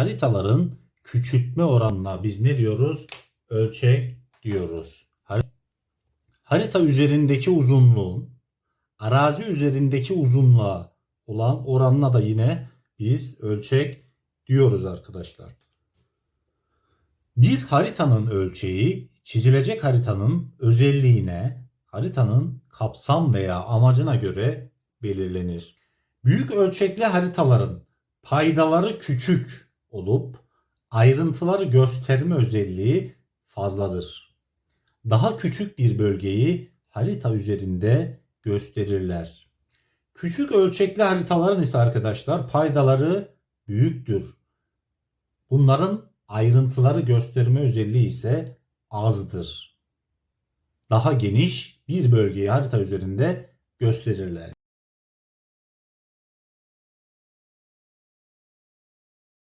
haritaların küçültme oranına biz ne diyoruz? Ölçek diyoruz. Har- Harita üzerindeki uzunluğun arazi üzerindeki uzunluğa olan oranına da yine biz ölçek diyoruz arkadaşlar. Bir haritanın ölçeği çizilecek haritanın özelliğine, haritanın kapsam veya amacına göre belirlenir. Büyük ölçekli haritaların paydaları küçük olup ayrıntıları gösterme özelliği fazladır. Daha küçük bir bölgeyi harita üzerinde gösterirler. Küçük ölçekli haritaların ise arkadaşlar paydaları büyüktür. Bunların ayrıntıları gösterme özelliği ise azdır. Daha geniş bir bölgeyi harita üzerinde gösterirler.